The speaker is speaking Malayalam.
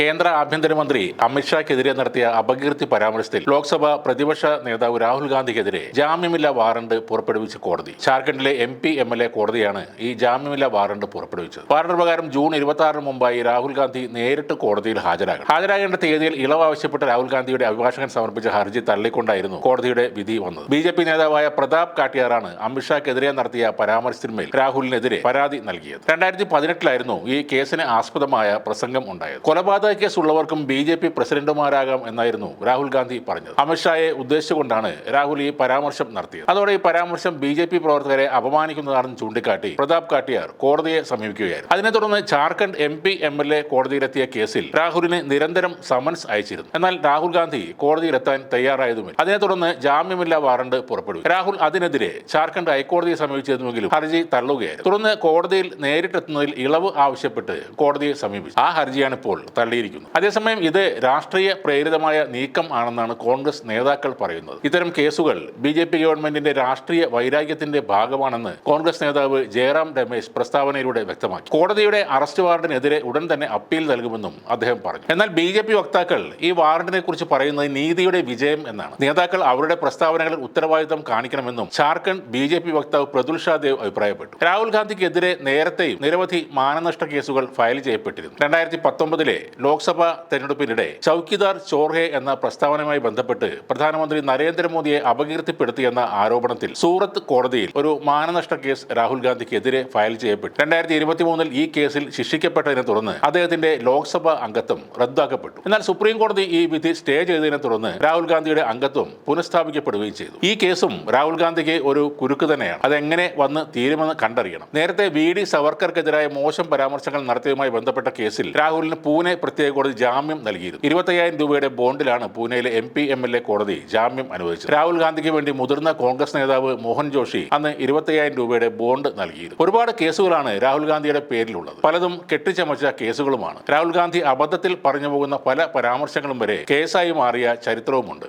കേന്ദ്ര ആഭ്യന്തരമന്ത്രി അമിത്ഷാക്കെതിരെ നടത്തിയ അപകീർത്തി പരാമർശത്തിൽ ലോക്സഭ പ്രതിപക്ഷ നേതാവ് രാഹുൽ ഗാന്ധിക്കെതിരെ ജാമ്യമില്ലാ വാറണ്ട് പുറപ്പെടുവിച്ച കോടതി. ജാർഖണ്ഡിലെ M P M L A കോടതിയാണ് ഈ ജാമ്യമില്ലാ വാറണ്ട് പുറപ്പെടുവിച്ചത്. വാറണ്ട് പ്രകാരം ജൂൺ ഇരുപത്തി ആറിന് മുമ്പായി രാഹുൽ ഗാന്ധി നേരിട്ട് കോടതിയിൽ ഹാജരാകണം. ഹാജരാകേണ്ട തീയതിയിൽ ഇളവ് ആവശ്യപ്പെട്ട രാഹുൽ ഗാന്ധിയുടെ അഭിഭാഷകൻ സമർപ്പിച്ച ഹർജി തള്ളിക്കൊണ്ടായിരുന്നു കോടതിയുടെ വിധി വന്നത്. ബി ജെ പി നേതാവായ പ്രതാപ് കാട്ടിയാറാണ് അമിത്ഷാക്കെതിരെ നടത്തിയ പരാമർശത്തിന്മേൽ രാഹുലിനെതിരെ പരാതി നൽകിയത്. രണ്ടായിരത്തി പതിനെട്ടിലായിരുന്നു ഈ കേസിന് ആസ്പദമായ പ്രസംഗം ഉണ്ടായത്. കൊലപാതക കേസ് ഉള്ളവർക്കും ബി ജെ പി പ്രസിഡന്റുമാരാകാം എന്നായിരുന്നു രാഹുൽ ഗാന്ധി പറഞ്ഞത്. അമിത്ഷായെ ഉദ്ദേശിച്ചുകൊണ്ടാണ് രാഹുൽ ഈ പരാമർശം നടത്തിയത്. അതോടെ ഈ പരാമർശം ബി ജെ പി പ്രവർത്തകരെ അപമാനിക്കുന്നതാണെന്ന് ചൂണ്ടിക്കാട്ടി പ്രതാപ് കാട്ടിയാർ കോടതിയെ സമീപിക്കുകയായിരുന്നു. അതിനെ തുടർന്ന് Jharkhand M P M L A കോടതിയിലെത്തിയ കേസിൽ രാഹുലിന് നിരന്തരം സമൻസ് അയച്ചിരുന്നു. എന്നാൽ രാഹുൽ ഗാന്ധി കോടതിയിലെത്താൻ തയ്യാറായതുമില്ല. അതിനെ തുടർന്ന് ജാമ്യമില്ലാ വാറണ്ട് പുറപ്പെടുവിച്ചു. രാഹുൽ അതിനെതിരെ ജാർഖണ്ഡ് ഹൈക്കോടതിയെ സമീപിച്ചിരുന്നുവെങ്കിലും ഹർജി തള്ളുകയായിരുന്നു. തുടർന്ന് കോടതിയിൽ നേരിട്ടെത്തുന്നതിൽ ഇളവ് ആവശ്യപ്പെട്ട് കോടതിയെ സമീപിച്ചു. ആ ഹർജിയാണ് ഇപ്പോൾ തള്ളിയിരിക്കുന്നത് അതേസമയം ഇത് രാഷ്ട്രീയ പ്രേരിതമായ നീക്കം ആണെന്നാണ് കോൺഗ്രസ് നേതാക്കൾ പറയുന്നത്. ഇത്തരം കേസുകൾ ബി ജെ പി ഗവൺമെന്റിന്റെ രാഷ്ട്രീയ വൈരാഗ്യത്തിന്റെ ഭാഗമാണെന്ന് കോൺഗ്രസ് നേതാവ് ജയറാം രമേശ് പ്രസ്താവനയിലൂടെ വ്യക്തമാക്കി. കോടതിയുടെ അറസ്റ്റ് വാറണ്ടിനെതിരെ ഉടൻ തന്നെ അപ്പീൽ നൽകുമെന്നും അദ്ദേഹം പറഞ്ഞു. എന്നാൽ ബി ജെ പി വക്താക്കൾ ഈ വാറണ്ടിനെ കുറിച്ച് പറയുന്നത് നീതിയുടെ വിജയം എന്നാണ്. നേതാക്കൾ അവരുടെ പ്രസ്താവനകളിൽ ഉത്തരവാദിത്തം കാണിക്കണമെന്നും ജാർഖണ്ഡ് ബി ജെ പി വക്താവ് പ്രതുൽ ഷാ ദേവ് അഭിപ്രായപ്പെട്ടു. രാഹുൽ ഗാന്ധിക്കെതിരെ നേരത്തെയും നിരവധി മാനനഷ്ട കേസുകൾ ഫയൽ ചെയ്യപ്പെട്ടിരുന്നു. രണ്ടായിരത്തി പത്തൊമ്പതിലെ ലോക്സഭാ തെരഞ്ഞെടുപ്പിനിടെ ചൌക്കിദാർ ചോർഹെ എന്ന പ്രസ്താവനയുമായി ബന്ധപ്പെട്ട് പ്രധാനമന്ത്രി നരേന്ദ്രമോദിയെ അപകീർത്തിപ്പെടുത്തിയെന്ന ആരോപണത്തിൽ സൂറത്ത് കോടതിയിൽ ഒരു മാനനഷ്ട കേസ് രാഹുൽ ഗാന്ധിക്കെതിരെ ഫയൽ ചെയ്യപ്പെട്ടു. രണ്ടായിരത്തി ഇരുപത്തി മൂന്നിൽ ഈ കേസിൽ ശിക്ഷിക്കപ്പെട്ടതിനെ തുടർന്ന് അദ്ദേഹത്തിന്റെ ലോക്സഭാ അംഗത്വം റദ്ദാക്കപ്പെട്ടു. എന്നാൽ സുപ്രീം കോടതി ഈ വിധി സ്റ്റേ ചെയ്തതിനെ തുടർന്ന് രാഹുൽ ഗാന്ധിയുടെ അംഗത്വം പുനഃസ്ഥാപിക്കപ്പെടുകയും ചെയ്തു. ഈ കേസും രാഹുൽ ഗാന്ധിക്ക് ഒരു കുരുക്ക് തന്നെയാണ്. അതെങ്ങനെ വന്ന് തീരുമെന്ന് കണ്ടറിയണം. നേരത്തെ വി ഡി സവർക്കർക്കെതിരായ മോശം പരാമർശങ്ങൾ നടത്തിയതുമായി ബന്ധപ്പെട്ട കേസിൽ രാഹുലിന് പൂനെ പ്രത്യേക കോടതി ജാമ്യം നൽകിയിരുന്നു. ഇരുപത്തയ്യായിരം രൂപയുടെ ബോണ്ടിലാണ് പൂനെയിലെ M P M L A കോടതി ജാമ്യം അനുവദിച്ചത്. രാഹുൽ ഗാന്ധിക്ക് വേണ്ടി മുതിർന്ന കോൺഗ്രസ് നേതാവ് മോഹൻ ജോഷി അന്ന് ഇരുപത്തയ്യായിരം രൂപയുടെ ബോണ്ട് നൽകിയിരുന്നു. ഒരുപാട് കേസുകളാണ് രാഹുൽ ഗാന്ധിയുടെ പേരിലുള്ളത്. പലതും കെട്ടിച്ചമച്ച കേസുകളുമാണ്. രാഹുൽ ഗാന്ധി അബദ്ധത്തിൽ പറഞ്ഞു പോകുന്ന പല പരാമർശങ്ങളും വരെ കേസായി മാറിയ ചരിത്രവുമുണ്ട്.